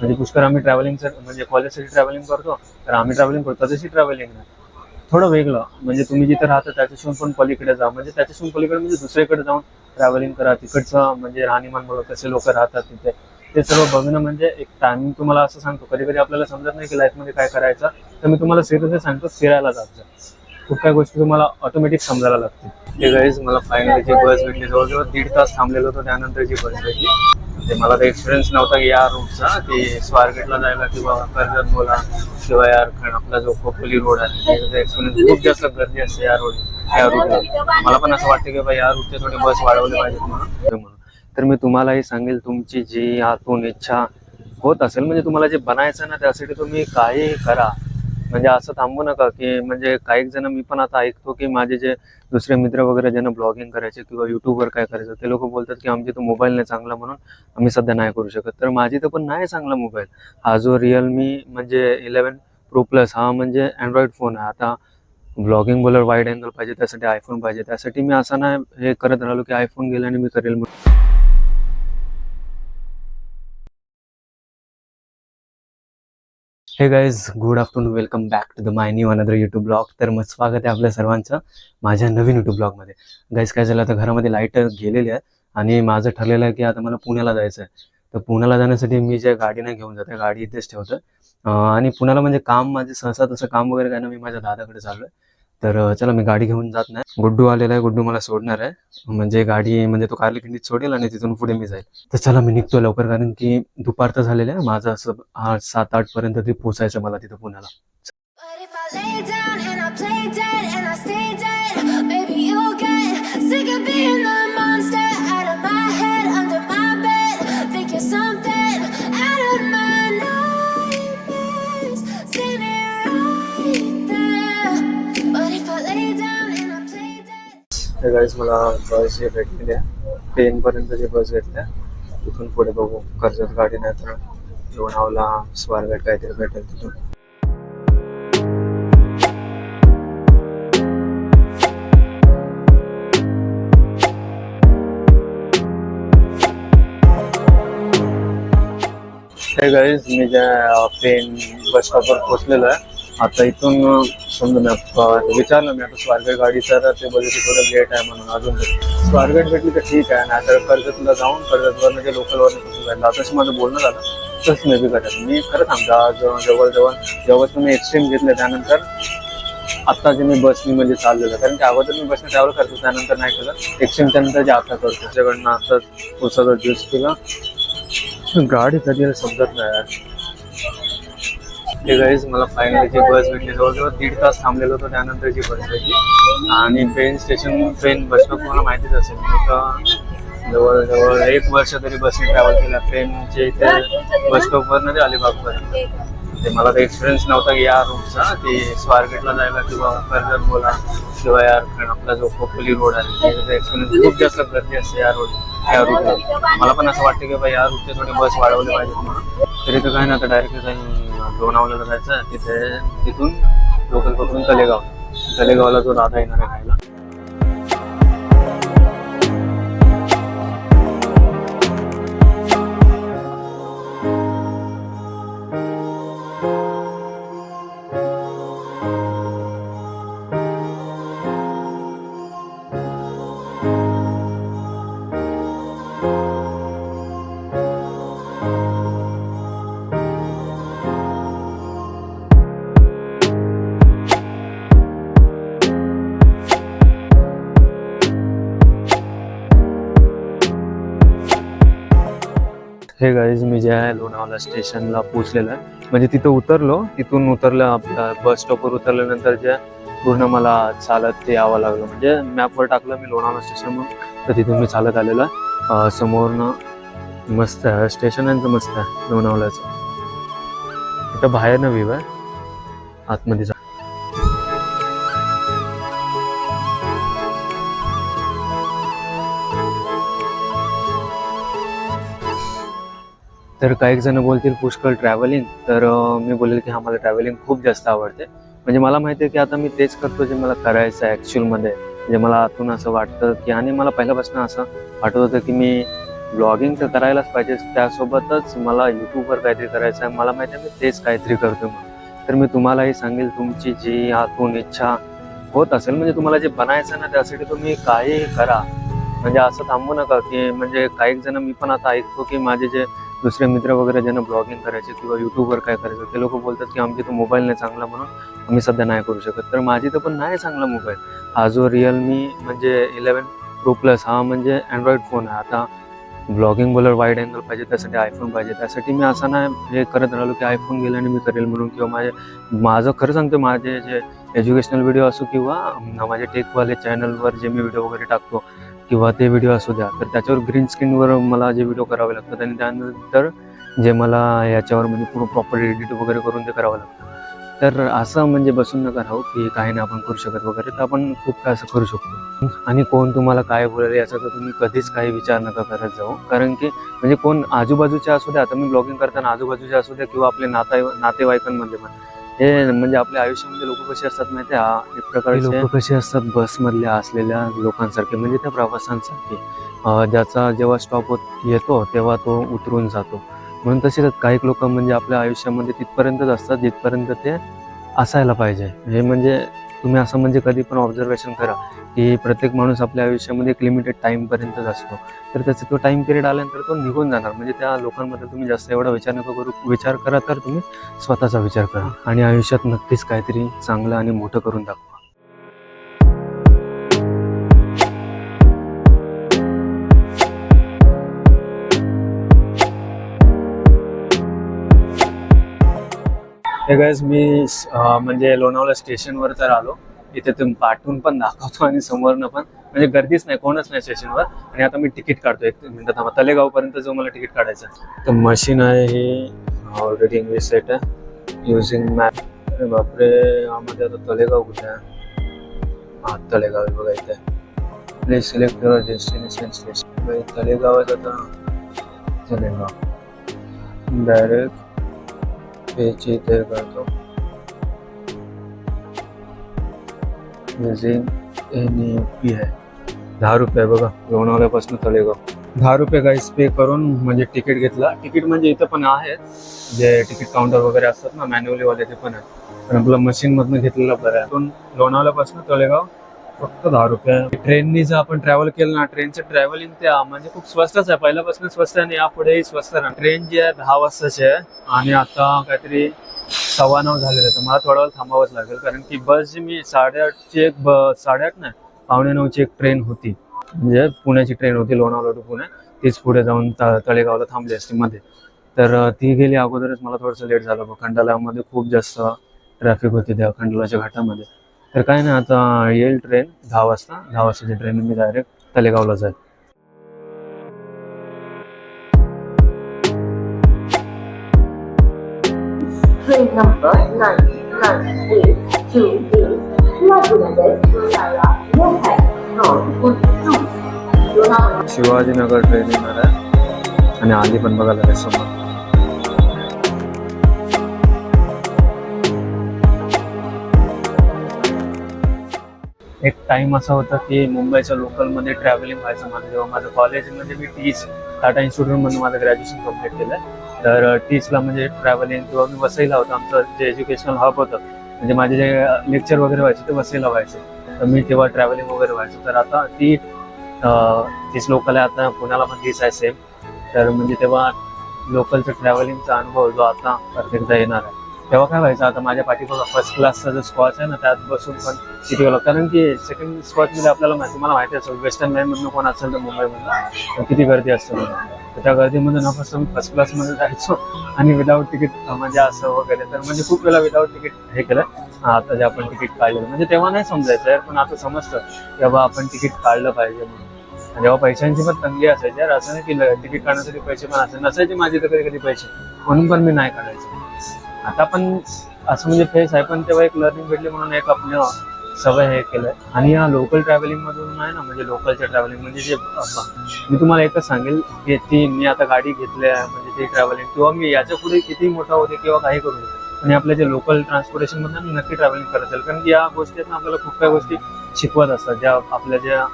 म्हणजे पुष्कळ आम्ही ट्रॅव्हलिंग म्हणजे कॉलेजसाठी ट्रॅव्हलिंग करतो तर आम्ही ट्रॅव्हलिंग करतो तशी ट्रॅव्हलिंग नाही. थोडं वेगळं म्हणजे तुम्ही जिथे राहता त्याच्याशून पण पलीकडे जा म्हणजे त्याच्याशून पलीकडे म्हणजे दुसरीकडे जाऊन ट्रॅव्हलिंग करा तिकडचं म्हणजे राहणीमान बघा कसे लोक राहतात तिथे ते सर्व बघणं म्हणजे एक टायमिंग तुम्हाला असं सांगतो कधी कधी आपल्याला समजत नाही की लाईफमध्ये काय करायचं तर मी तुम्हाला सिरियसली सांगतो फिरायला जायचं खूप काही गोष्टी तुम्हाला ऑटोमॅटिक समजायला लागतील. ते गाईज मला फायनली जी बस भेटली जवळजवळ दीड तास थांबलेलो होतो त्यानंतर जी बस भेटली. ते मला तर एक्सपिरियन्स नव्हता की या रूटचा की स्वारगेटला जायला किंवा कर्जत बोला किंवा यार आपला जो खोपोली रोड आहे त्याचा एक्सपिरियन्स खूप जास्त गर्दी असते या रोड या रूटला मला पण असं वाटतं की बाबा या रूटचे थोडे बस वाढवले पाहिजेत म्हणून. तर म्हणून. तर मी तुम्हालाही सांगेल तुमची जी आतून इच्छा होत असेल म्हणजे तुम्हाला जे बनायचं ना त्यासाठी तुम्ही काही करा. म्हणजे असं थांबू नका की म्हणजे काही जण मी पण आता ऐकतो की माझे जे दुसरे मित्र वगैरे ज्यांना ब्लॉगिंग करायचे किंवा युट्यूबवर काय करायचं ते लोक बोलतात की आमची तो मोबाईल नाही चांगला म्हणून आम्ही सध्या नाही करू शकत. तर माझी तर पण नाही चांगला मोबाईल हा जो रिअलमी म्हणजे इलेवन प्रो प्लस हा म्हणजे अँड्रॉइड फोन आहे. आता ब्लॉगिंग बोलर वाईड अँगल पाहिजे त्यासाठी आयफोन पाहिजे. त्यासाठी मी असं नाही हे करत राहिलो की आयफोन गेला आणि मी करेल म्हणून. Hey guys good afternoon welcome back to the my new another YouTube blog तर मग स्वागत आहे आपल्या सर्वांचं माझ्या नवीन यूट्यूब ब्लॉगमध्ये गाईज काय झालं? आता घरामध्ये लाइट गेलेली आहे आणि माझं ठरलेलं आहे की आता मला पुण्याला जायचं आहे तर पुण्याला जाण्यासाठी मी जे गाडीनं घेऊन जाते गाडी इथेच ठेवतो आणि पुण्याला म्हणजे काम माझे सहसा तसं काम वगैरे काय ना मी माझ्या दादाकडे चाललो आहे तर चला मी गाडी घेऊन जात नाही. गुड्डू आलेला आहे गुड्डू मला सोडणार आहे. म्हणजे गाडी म्हणजे तो कारली खिंडीत सोडेल आणि तिथून पुढे मी जाईल. तर चला मी निघतो लवकर कारण की दुपार तर झालेलं आहे. माझं असं आठ सात आठ पर्यंत तरी पोचायचं मला तिथं पुण्याला. Dead. मला बस जे भेटलेली आहे. टेनपर्यंत जे बस भेटली आहे तिथून पुढे बघू. कर्जत गाडी नाही तर लोणावला स्वारगेट काहीतरी भेटेल तिथून. हे गाईज मी ज्या पेन बस स्टॉपवर पोहोचलेलो आहे. आता इथून समजा मी विचारलं मी आता स्वारगेट गाडी तर ते बोलले थोडं लेट आहे म्हणून अजून. स्वारगेट भेटली तर ठीक आहे नाहीतर कर्जतला जाऊन कर्जतवरनं जे लोकलवरनं कसं जायला तसं माझं बोलणं झालं तसं मे बी करेल मी खरं सांगता आज जवळ जवळ जेव्हा तुम्ही एक्सट्रीम घेतले त्यानंतर आत्ता जे मी बसनी म्हणजे चाललेलं कारण की अगोदर मी बसने ट्रॅव्हल करतो त्यानंतर नाही केलं एक्सट्रीमच्या त्यानंतर जे आता करतो त्याच्याकडनं आता उसाचा ज्यूस पिला. गाडी कधी समजत नाही ते गाईज मला फायनली जी बस भेटली जवळजवळ दीड तास थांबलेलो होतो त्यानंतर जी बस भेटली. आणि ट्रेन स्टेशन ट्रेन बस तुम्हाला माहितीच असेल मी का जवळजवळ एक वर्ष तरी बसने ट्रॅव्हल केला. ट्रेनचे इथे बस स्टॉपवरनं ते अलिबागपर्यंत. ते मला तर एक्सपिरियन्स नव्हता की या रूटचा की स्वारगेटला जायला किंवा कर्जत बोला किंवा यार आपला जो खोपोली रोड आहे त्याचा एक्सपिरियन्स खूप जास्त गर्दी असते या रोड या रूटला मला पण असं वाटतं की बा या रूटचे थोडे बस वाढवले पाहिजे म्हणून. तरी तर काय ना आता डायरेक्ट जाईल लोणावळा जायचं तिथे तिथून लोकल पकडून तलेगाव तलेगावला तो दादा येणार आहे खायला. हे गाईज मी जे आहे लोणावळा स्टेशनला पोहोचलेलो आहे. म्हणजे तिथं उतरलो तिथून उतरलं आपल्या बस स्टॉपवर उतरल्यानंतर जे पूर्ण मला चालत ते यावं लागलं. म्हणजे मॅपवर टाकलं मी लोणावळा स्टेशन तर तिथून मी चालत आलेलो आहे. समोरनं मस्त आहे स्टेशन आहे मस्त आहे लोणावळ्याचं. इथं बाहेरनं व्ह्यू आहे. आतमध्ये तर काही जण बोलतील पुष्कळ ट्रॅव्हलिंग तर मी बोलेल की हा मला ट्रॅव्हलिंग खूप जास्त आवडते. म्हणजे मला माहिती आहे की आता मी तेच करतो जे मला करायचं आहे ॲक्च्युअलमध्ये म्हणजे मला आतून असं वाटतं की आणि मला पहिल्यापासून असं वाटत होतं की मी ब्लॉगिंग तर करायलाच पाहिजे. त्यासोबतच मला यूट्यूबवर काहीतरी करायचं आहे. मला माहिती आहे मी तेच काहीतरी करतो तर मी तुम्हालाही सांगेल तुमची जी आतून इच्छा होत असेल म्हणजे तुम्हाला जे बनायचं ना त्यासाठी तुम्ही काही करा. म्हणजे असं थांबू नका की म्हणजे काही जण मी पण आता ऐकतो की माझे जे दुसरे मित्र वगैरे ज्यांना ब्लॉगिंग करायचे किंवा युट्यूबवर काय करायचं ते लोक बोलतात की आमची तो मोबाईल नाही चांगला म्हणून आम्ही सध्या नाही करू शकत. तर माझी तर पण नाही चांगला मोबाईल हा जो रिअलमी म्हणजे इलेवन प्रो प्लस हा म्हणजे अँड्रॉइड फोन आहे. आता ब्लॉगिंग बोलर वाईड अँगल पाहिजे त्यासाठी आयफोन पाहिजे. त्यासाठी मी असं नाही हे करत राहिलो की आयफोन गेल्याने मी करेल म्हणून किंवा माझे माझं खरं सांगतो माझे जे एज्युकेशनल व्हिडिओ असो किंवा माझे टेकवाले चॅनलवर जे मी व्हिडिओ वगैरे टाकतो किंवा ते व्हिडिओ असू द्या तर त्याच्यावर ग्रीन स्क्रीनवर मला जे व्हिडिओ करावे लागतात आणि त्यानंतर जे मला याच्यावर म्हणजे पूर्ण प्रॉपर एडिट वगैरे करून ते करावं लागतं. तर असं म्हणजे बसून नका राहू की काही नाही आपण करू शकत वगैरे तर आपण खूप काय असं करू शकतो. आणि कोण तुम्हाला काय बोलेल याचा तर तुम्ही कधीच काही विचार नका करत जाऊ. कारण की म्हणजे कोण आजूबाजूचे असू द्या आता मी ब्लॉगिंग करताना आजूबाजूचे असू द्या किंवा आपले नाता नातेवाईकांमध्ये पण हे म्हणजे आपल्या आयुष्यामध्ये लोक कसे असतात माहिती आहे? हा एक प्रकारे लोक कसे असतात बसमधल्या असलेल्या लोकांसारखे म्हणजे त्या प्रवासांसारखे. ज्याचा जेव्हा स्टॉप होत येतो तेव्हा तो उतरून जातो. म्हणून तसेच काही लोक म्हणजे आपल्या आयुष्यामध्ये तिथपर्यंतच असतात जिथपर्यंत ते असायला पाहिजे. हे म्हणजे तुम्ही असं म्हणजे कधी पण ऑब्झर्वेशन करा. की प्रत्येक माणूस आपल्या आयुष्यामध्ये एक लिमिटेड टाईमपर्यंतच असतो. तर त्याचा तो टाईम पिरियड आल्यानंतर तो निघून जाणार. म्हणजे त्या लोकांमध्ये तुम्ही जास्त एवढा विचार नका करू. विचार करा तर तुम्ही स्वतःचा विचार करा. आणि आयुष्यात नक्कीच काहीतरी चांगलं आणि मोठं करून दाखवा. हे गाईज मी म्हणजे लोणावळा स्टेशनवर तर आलो. इथे तुम्ही पाठवून पण दाखवतो आणि समोरनं पण. म्हणजे गर्दीच नाही कोणच नाही स्टेशनवर आणि आता मी तिकीट काढतो एक मिनटं थांबा. तलेगाव पर्यंत जो मला तिकीट काढायचं आहे. तर मशीन आहे ही. ऑलरेडी इंग्लिश सेट आहे. युझिंग मॅप अरे बापरे. यामध्ये आता तलेगाव कुठे आहे? हा तलेगाव आहे बघा इथे. Please select your destination station Talegaon आहे आता. तलेगाव. डायरेक्ट पेज इथे करतो युझिंग एन ई पी आहे दहा रुपये बघा लोणावळ्यापासून तळेगाव. दहा रुपये गाईस पे करून म्हणजे तिकीट घेतला. तिकीट म्हणजे इथं पण आहे जे तिकीट काउंटर वगैरे असतात ना मॅन्युअलीवाले ते पण आहे पण आपलं मशीनमधनं घेतलेलं बरं आहे. पण लोणावळ्यापासून तळेगाव फक्त दहा रुपये. ट्रेननी जर आपण ट्रॅव्हल केलं ना ट्रेनचं ट्रॅव्हलिंग ते म्हणजे खूप स्वस्तच आहे. पहिल्यापासून स्वस्त आहे आणि यापुढेही स्वस्त राहणार. ट्रेन जी आहे दहा वाजताची आहे. आणि आता काहीतरी सव्वा नऊ झालेलं तर मला थोडा वेळ थांबावंच लागेल कारण की बस जी मी साडेआठची एक ब साडेआठ नाही पावणे नऊची एक ट्रेन होती. म्हणजे पुण्याची ट्रेन होती लोणावळा टू पुणे. तीच पुढे जाऊन त तळेगावला थांबली असती मध्ये. तर ती गेली अगोदरच मला थोडंसं लेट झालं बघ. खंडालामध्ये खूप जास्त ट्रॅफिक होती त्या खंडालाच्या घाटामध्ये. तर काय नाही आता येईल ट्रेन दहा वाजता. दहा वाजताची ट्रेन मी डायरेक्ट तलेगावला जाईल. Train number 99828 Lagunadas, Lonavala, Mopai, North, Kuntu, Lonavala. Shivajinagar train येणार आहे आणि आली पण बघायला लागेल समोर एक टाइम असा होता की मुंबईच्या लोकलमध्ये ट्रॅव्हलिंग व्हायचं माझं जेव्हा माझं कॉलेजमध्ये मी टीच टाटा इन्स्टिट्यूटमधून माझं ग्रॅज्युएशन कंप्लीट केलं. तर टीचला म्हणजे ट्रॅव्हलिंग किंवा मी वसईला होतं. आमचं जे एज्युकेशनल हब होतं म्हणजे माझे जे लेक्चर वगैरे व्हायचे ते वसईला व्हायचे. तर मी तेव्हा ट्रॅव्हलिंग वगैरे व्हायचो. तर आता ती तीच लोकल आहे. आता पुण्याला पण तीच आहे सेम तर म्हणजे तेव्हा लोकलचं ट्रॅव्हलिंगचा अनुभव जो आता प्रत्येकदा येणार आहे. तेव्हा काय व्हायचं आता माझ्या पाठीमागं फर्स्ट क्लासचा जो स्कॉच आहे ना त्यात बसून पण किती गेलो कारण की सेकंड स्कॉचमध्ये आपल्याला माहिती मला माहिती असेल वेस्टर्न लाईनमधनं कोण असेल तर मुंबईमधलं किती गर्दी असते तर त्या गर्दीमध्ये न फर्स्ट मी फर्स्ट क्लासमध्ये जायचो आणि विदाऊट तिकीट म्हणजे असं वगैरे. तर म्हणजे खूप वेळा विदाऊट तिकीट हे केलं. आता जे आपण तिकीट काढलेलं म्हणजे तेव्हा नाही समजायचं यार पण आता समजतं की बाबा आपण तिकीट काढलं पाहिजे म्हणून. आणि जेव्हा पैशांची पण तंगी असायची यार असं नाही की तिकीट काढण्यासाठी पैसे पण असायचे नसायचे माझे तर कधी कधी पैसे म्हणून पण मी नाही काढायचं. आता पण असं म्हणजे फेस आहे पण तेव्हा एक लर्निंग भेटली म्हणून एक आपलं सवय हे केलंय. आणि या लोकल ट्रॅव्हलिंग मधून आहे ना म्हणजे लोकलच्या ट्रॅव्हलिंग म्हणजे जे मी तुम्हाला एकच सांगेल की ती मी आता गाडी घेतली आहे म्हणजे ती ट्रॅव्हलिंग किंवा मी याच्यापुढे किती मोठा होते किंवा काही करू शकतो आणि आपल्या जे लोकल ट्रान्सपोर्टेशन मधून नक्की ट्रॅव्हलिंग करत असेल. कारण की या गोष्टी आहेत ना आपल्याला खूप काही गोष्टी शिकवत असतात ज्या आपल्या ज्या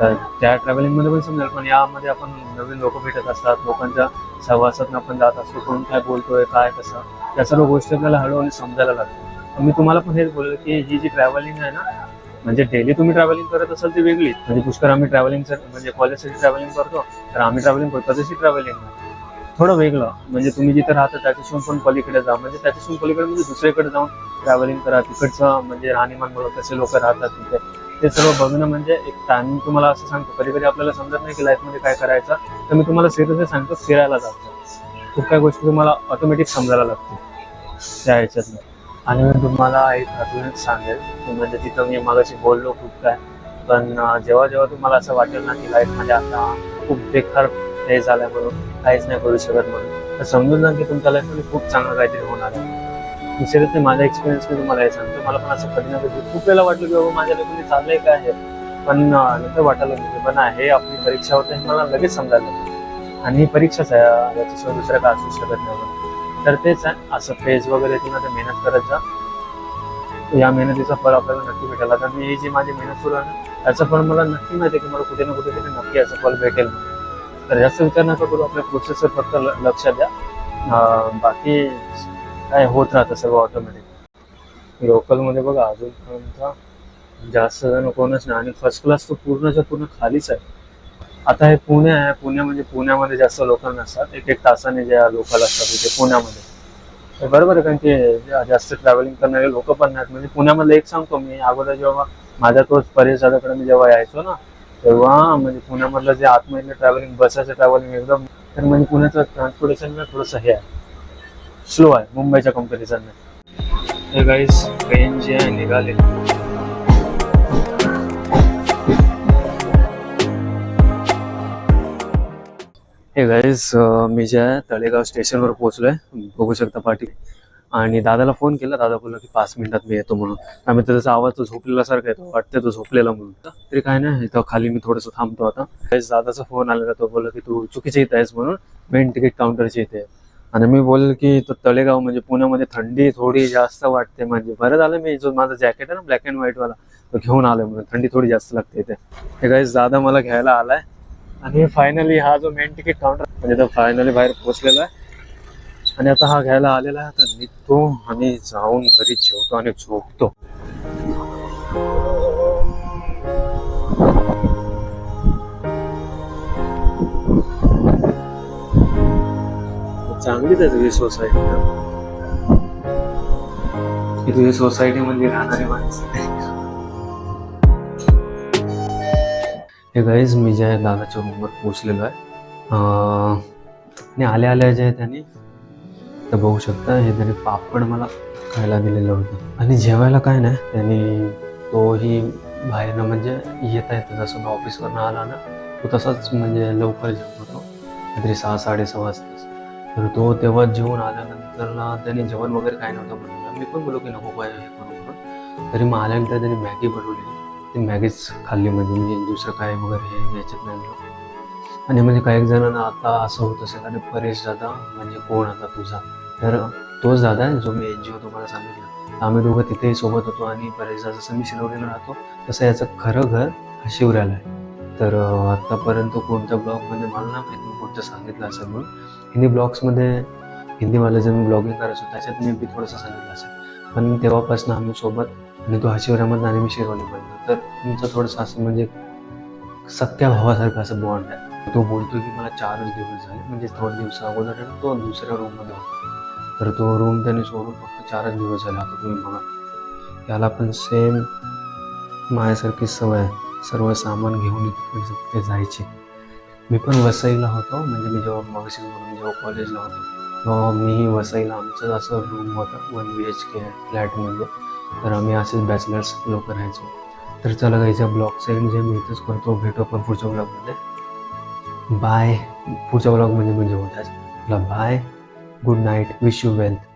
तर त्या ट्रॅव्हलिंगमध्ये पण समजेल पण यामध्ये आपण नवीन लोक भेटत असतात लोकांच्या सहवासात आपण जात असतो कोण काय बोलतोय काय कसं त्या सर्व गोष्टी आपल्याला हळूहळू समजायला लागतात. मी तुम्हाला पण हेच बोललो की ही जी ट्रॅव्हलिंग आहे ना म्हणजे डेली तुम्ही ट्रॅव्हलिंग करत असाल ती वेगळी. म्हणजे पुष्कळ आम्ही ट्रॅव्हलिंग म्हणजे कॉलेजसाठी ट्रॅव्हलिंग करतो तर आम्ही ट्रॅव्हलिंग करतो तशी ट्रॅव्हलिंग थोडं वेगळं. म्हणजे तुम्ही जिथे राहता त्याच्याशून पण पलीकडे जा. म्हणजे त्याच्याशून पलीकडे म्हणजे दुसरीकडे जाऊन ट्रॅव्हलिंग करा. तिकडचं म्हणजे राहणीमान बघा कसे लोक राहतात तिथे. ते सर्व बघणं म्हणजे एक टाइम तुम्हाला असं सांगतो कधी कधी आपल्याला समजत नाही की लाईफमध्ये काय करायचं. तर मी तुम्हाला सिरियसली सांगतो फिरायला जायचं. खूप काही गोष्टी तुम्हाला ऑटोमॅटिक समजायला लागतील त्या ह्याच्यातनं. आणि मी तुम्हाला एक अजून सांगेल की म्हणजे तिथं मी मागाशी बोललो खूप काय पण जेव्हा जेव्हा तुम्हाला असं वाटेल ना की लाईफमध्ये आता खूप बेकार हे झालं म्हणून काहीच नाही करू शकत म्हणून तर समजून ना की तुमच्या लाईफमध्ये खूप चांगलं काहीतरी होणार आहे. सिरियसली माझा एक्सपिरियन्स मी तुम्हाला हे सांगतो. मला पण असं कधी ना कधी खूप वेळेला वाटलं की बाबा माझ्या लाईफमध्ये चाललंय काय आहे. पण नंतर वाटायला लागलं पण हे आपली परीक्षा होते हे मला लगेच समजायला आणि ही परीक्षाच आहे याच्याशिवाय दुसरं काय असू शकत नाही. तर तेच आहे. असं फेज वगैरे तुम्ही आता मेहनत करत जा. या मेहनतीचं फळ आपल्याला नक्की भेटेल आता मी ही जी माझी मेहनत सुरू आहे त्याचं फळ मला नक्की माहिती आहे की मला कुठे ना कुठे तरी नक्की याचं फळ भेटेल. तर जास्त विचार नका करू. आपल्या प्रोसेसवर फक्त ल- लक्ष द्या. बाकी काय होत राहतं सर्व ऑटोमॅटिक लोकलमध्ये बघा अजूनपर्यंत जास्त जण कोणच नाही. आणि फर्स्ट क्लास तर पूर्णच्या पूर्ण खालीच आहे. आता हे पुणे आहे. पुणे म्हणजे पुण्यामध्ये जास्त लोक नसतात. एक एक तासाने ज्या लोकल असतात इथे पुण्यामध्ये. बरोबर आहे कारण की जे जास्त ट्रॅव्हलिंग करणारे लोक पण नाहीत. म्हणजे पुण्यामध्ये एक सांगतो मी. अगोदर जेव्हा माझ्या तोच परेश मी जेव्हा यायचो ना तेव्हा म्हणजे पुण्यामधलं जे आतमधलं ट्रॅव्हलिंग बसाचं ट्रॅव्हलिंग एकदम तर म्हणजे पुण्याचं ट्रान्सपोर्टेशन थोडंसं हे आहे. स्लो आहे मुंबईच्या कंपॅरिझन हे गाईज ट्रेन जी आहे निघाली. हे गाईज मी जे आहे तळेगाव स्टेशनवर पोहोचलोय. बघू शकता पाठी. आणि दादाला फोन केला. दादा बोलला की पाच मिनिटात मी येतो म्हणून. आम्ही त्याचा आवाज तो झोपलेला सारखा येतो. वाटतं तो झोपलेला म्हणून. तरी काय नाही इथं खाली मी थोडंसं थांबतो आता. दादाचा फोन आलेला तो बोलला की तू चुकीच्या इथं आहेस म्हणून. मेन तिकीट काउंटरच्या इथे आहे. आणि मी बोल की तो तळेगाव म्हणजे पुण्यामध्ये थंडी थोडी जास्त वाटते म्हणजे बरं झालं मी जो माझा जॅकेट आहे ना ब्लॅक अँड व्हाईट वाला तो घेऊन आलोय म्हणून थंडी थोडी जास्त लागते इथे. हे काही दादा मला घ्यायला आलाय. आणि फायनली हा जो मेन तिकीट काउंटर म्हणजे तो फायनली बाहेर पोहोचलेला आहे. आणि आता हा घ्यायला आलेला आहे तर निघतो आणि जाऊन घरी जेवतो आणि झोपतो. चांगलीच आहे सोसायटी. ही सोसायटी मध्ये राहणारे माणसं. हे गाईज मी ज्या दादाच्या रूमवर पोचलेलो आहे. आणि आल्या आल्या जे आहे त्यांनी तर बघू शकता हे त्यांनी पापड मला खायला दिलेलं होतं. आणि जेवायला काय नाही त्यांनी तोही बाहेरनं म्हणजे येता येतं जसं ऑफिसवरनं आला ना तो तसाच म्हणजे लवकर जेवत होतो. काहीतरी सहा साडेसहा वाजताच. तर तो तेव्हा जेवून आल्यानंतर ना जेवण वगैरे काय नव्हतं बनवलं. मी पण बोललो की नको काय हे करू म्हणून तरी मग आल्यानंतर त्यांनी मॅगी बनवली. ती मॅगीच खाल्ली म्हणजे मी दुसरं काय वगैरे हे याच्यात नाही आणि म्हणजे काही जणांना आता असं होत असेल आणि परेश दादा म्हणजे कोण आता तुझा? तर तोच दादा आहे जो मी एन जी ओ तुम्हाला सांगितलं. आम्ही दोघं तिथेही सोबत होतो आणि परेश दादा जसं मी शिरवलेला राहतो. तसं याचं खरं घर हा शिवऱ्याला आहे. तर आत्तापर्यंत कोणत्या ब्लॉगमध्ये मला नाही माहिती. मी सांगितलं असेल म्हणून. हिंदी ब्लॉग्समध्ये हिंदीवाले जे मी ब्लॉगिंग करायचो त्याच्यात मी बी थोडंसं सांगितलं असेल. पण तेव्हापासून आम्ही सोबत आणि तो हा शिवरामधला आणि मी शिरवलीमधला तर तुमचं थोडंसं असं म्हणजे सत्या भावासारखं असं बॉन्ड आहे. तो बोलतो की मला चारच दिवस झाले म्हणजे थोडे दिवस अगोदर तो दुसऱ्या रूममध्ये होता. तर तो रूम त्याने सोडून फक्त चारच दिवस झाले आता तुम्ही बघा. याला पण सेम माझ्यासारखी सवय आहे. सर्व सामान घेऊन इथे तिथे मी पण वसईला होतो. म्हणजे मी जेव्हा मगशील म्हणून जेव्हा कॉलेजला होतो तेव्हा मीही वसईला आमचं असं रूम होतं वन बी एच के फ्लॅटमध्ये तर आम्ही असेच बॅचलर्स लोक राहायचो. तर चला गाईच्या ब्लॉग सेंड जे मी इथंच करतो. भेटू आपण पुढच्या ब्लॉगमध्ये बाय पुढच्या ब्लॉगमध्ये म्हणजे होत्याच चला bye good night wish you wealth